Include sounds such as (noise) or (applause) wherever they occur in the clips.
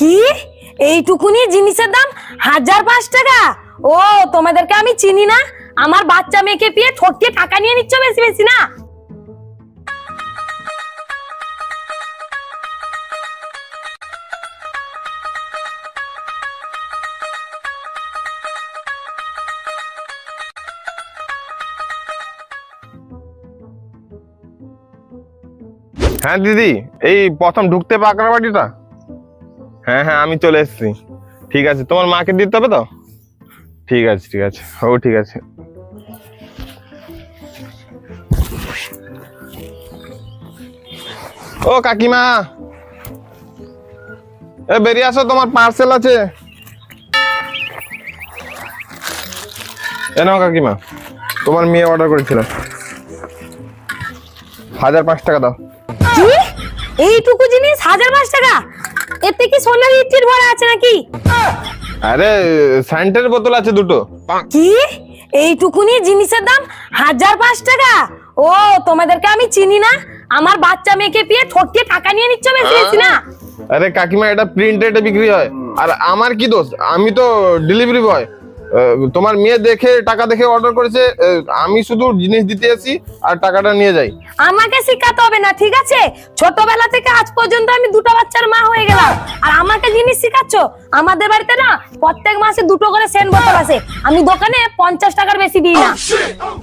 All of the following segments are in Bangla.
কি? এইটুকুনি জিনিসের দাম হাজার পাঁচ টাকা? ও, তোমাদেরকে আমি চিনি না। আমার বাচ্চা মেয়েকে পেয়ে ঠকিয়ে টাকা নিয়ে নিচ্ছ বেশি বেশি না? হ্যাঁ দিদি, এই প্রথম ঢুকতে পাকড়া বাড়িটা হ্যাঁ হ্যাঁ আমি চলে এসেছি। ঠিক আছে, তোমার মাকে দিতে হবে তো? ঠিক আছে ঠিক আছে। ও, ঠিক আছে। ও, কাকিমা! এ, বেরিয়ে আসো, তোমার পার্সেল আছে। এ নাও, কাকিমা। তোমার মেয়ে অর্ডার করেছিল। হাজার পাঁচ টাকা দাও। এইটুকু জিনিস? হাজার পাঁচ টাকা? এতে কি সোনার ইটির ভরা আছে নাকি? আরে স্যান্টের বোতল আছে দুটো। কি? এইটুকুনি জিনিসের দাম হাজার পাঁচ টাকা? ও তোমাদেরকে আমি চিনি না। আমার বাচ্চা মেয়েকে পেয়ে ঠকিয়ে টাকা নিয়ে নিচ্ছ বেশি না। আরে কাকিমা এটা প্রিন্টেডে বিক্রি হয়। আর আমার কি দোষ? আমি তো ডেলিভারি বয় তোমার মেয়ে দেখে টাকা দেখে অর্ডার করেছে আমি শুধু জিনিস দিতে আসি আর টাকাটা নিয়ে যাই। আমাকে শিখাতে হবে না ঠিক আছে? ছোটবেলা থেকে আজ পর্যন্ত আমি দুটো বাচ্চার মা হয়ে গেলাম। আর আমাকে জিনিস শিখাচ্ছ আমাদের বাড়িতে না প্রত্যেক মাসে দুটো করে সেন্ট বোতল আছে। আমি দোকানে পঞ্চাশ টাকার বেশি দিই না।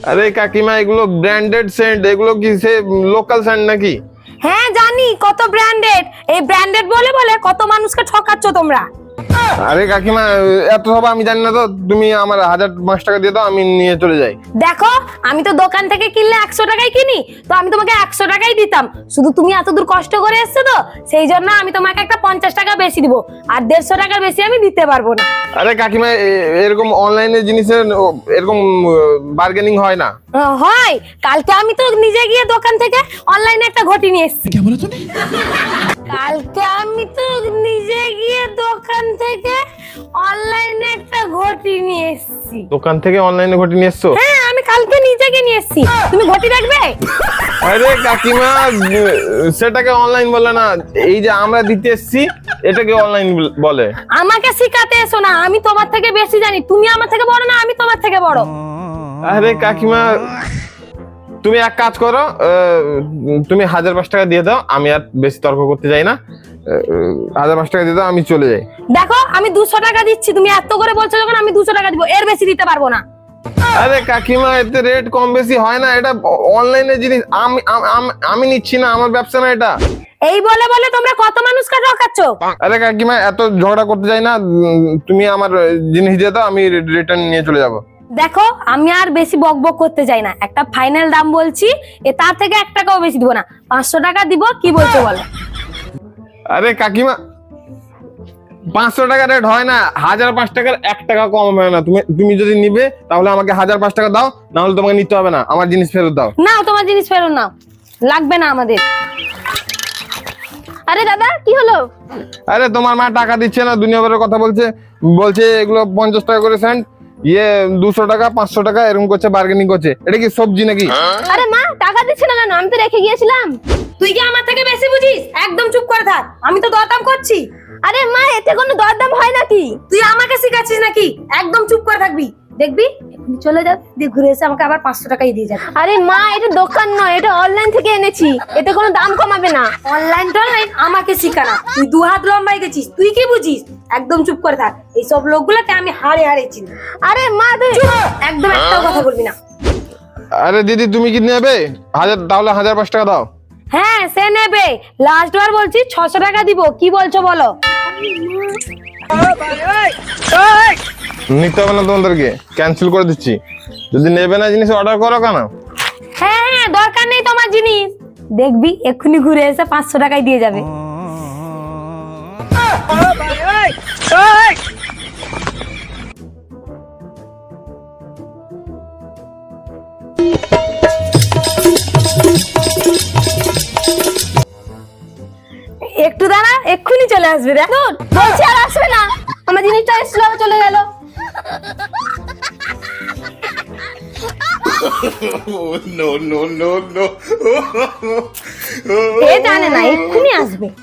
আরে কাকিমা এগুলো ব্র্যান্ডেড সেন্ট এগুলো কি সে লোকাল সেন্ট নাকি? হ্যাঁ জানি কত ব্র্যান্ডেড এই ব্র্যান্ডেড বলে বলে কত মানুষকে ঠকাচ্ছ তোমরা। আরে কাকিমা এত সব আমি জানি না তো তুমি আমার হাজার পাঁচ টাকা দিয়ে দাও আমি নিয়ে চলে যাই। দেখো আমি তো দোকান থেকে কিনলে একশো টাকায় কিনি তো আমি তোমাকে একশো টাকাই দিতাম। শুধু তুমি এত দূর কষ্ট করে এসছো তো সেই জন্য আমি তোমাকে একটা পঞ্চাশ টাকা বেশি দিব আর দেড়শো টাকার বেশি আমি দিতে পারব না। আরে কাকিমা এরকম অনলাইনে জিনিসের এরকম বার্গেনিং হয় না? হয়। কালকে আমি তো নিজে গিয়ে দোকান থেকে অনলাইনে একটা ঘটি নিয়ে এসেছি। কালকে আমি তো নিজে গিয়ে দোকান থেকে অনলাইনে একটা ঘটি নিয়ে এসেছি। দোকান থেকে অনলাইনে ঘটি নিয়ে এসছো? হ্যাঁ আমি কালকে নিজে গিয়ে নিয়ে এসেছি। তুমি ঘটি দেখবে? আরে কাকিমা সেটাকে অনলাইন বলে না। এই যে আমরা দিতে এসেছি এটাকে অনলাইন বলে আমাকে শিখাতে এসো না আমি তোমার থেকে বেশি জানি। তুমি আমার থেকে বড় না আমি তোমার থেকে বড়। আরে কাকিমা তুমি এক কাজ করো তুমি হাজার পাঁচ টাকা দিয়ে দাও আমি আর বেশি তর্ক করতে যাই না। হাজার পাঁচ টাকা দিয়ে দাও আমি চলে যাই। দেখো আমি দুশো টাকা দিচ্ছি তুমি এত করে বলছো যখন আমি দুশো টাকা দিব এর বেশি দিতে পারব না। আরে কাকিমা এতে রেট কম বেশি হয় না এটা অনলাইনে জিনিস আমি আম- নিচ্ছি না আমার ব্যবসা না এটা। এই বলে বলে তোমরা কত মানুষকে ঠকাচ্ছ আরে কাকিমা এত ঝগড়া করতে যাই না তুমি আমার জিনিস দিয়ে দাও আমি রিটার্ন নিয়ে চলে যাব। দেখো আমি আর বেশি বক বক করতে চাই না। একটা ফাইনাল দাম বলছি এ তার থেকে এক টাকাও বেশি দিব না। পাঁচশো টাকা দিব কি বলছো বলো? আরে কাকিমা পাঁচশো টাকা রেট হয় না হাজার পাঁচ টাকার এক টাকা কম হবে না। তুমি তুমি যদি নিবে তাহলে আমাকে হাজার পাঁচ টাকা দাও না হলে তোমাকে নিতে হবে না আমার জিনিস ফেরত দাও। নাও তোমার জিনিস ফেরত নাও। লাগবে না আমাদের। আরে দাদা কি হলো? আরে তোমার মা টাকা দিচ্ছে না দুনিয়া ভরের কথা বলছে বলছে এগুলো পঞ্চাশ টাকা করে সেন্ট ইয়ে দুশো টাকা পাঁচশো টাকা এরকম করছে বার্গেনিং করছে। এটা কি সবজি নাকি? আরে মা টাকা দিচ্ছে না কেন? আমি তো রেখে গিয়েছিলাম। তুই কি আমার থেকে বেশি বুঝিস? একদম চুপ করে থাক। আমি তো দরদাম করছি। আরে মা এতে কোনো দরদাম হয় নাকি? তুই আমাকে শিখাচ্ছিস নাকি? একদম চুপ করে থাকবি। দেখবি? চলে যাবে দিয়ে ঘুরে এসে আমাকে আবার পাঁচশো টাকাই দিয়ে যাবে। আরে মা এটা দোকান নয় এটা অনলাইন থেকে এনেছি। এতে কোনো দাম কমাবে না। অনলাইন টনলাইন আমাকে শিখা না তুই দু হাত লম্বাই গেছিস তুই কি বুঝিস? একদম চুপ করে থাক এইসব লোকগুলোকে আমি হারে হারে চিনি। আরে মা তুমি একদম একটা কথা বলবি না। আরে দিদি তুমি কি নেবে? হাজার তাহলে হাজার পাঁচ টাকা দাও। হ্যাঁ সে নেবে। লাস্ট বার বলছি ছশো টাকা দিব কি বলছো বলো? নিতে হবে না তোমাদেরকে। ক্যান্সেল করে দিচ্ছি। যদি নেবে না জিনিস অর্ডার করো কেন? হ্যাঁ হ্যাঁ দরকার নেই তোমার জিনিস। দেখবি, এক্ষুনি ঘুরে এসে পাঁচশো টাকায় দিয়ে যাবে। একটু দাঁড়া, এক্ষুনি চলে আসবে, দেখ। আর আসবে না। আমার জিনিসটা এসেছিল চলে গেল। (laughs) এ জানে না এক্ষুনি আসবে। (laughs)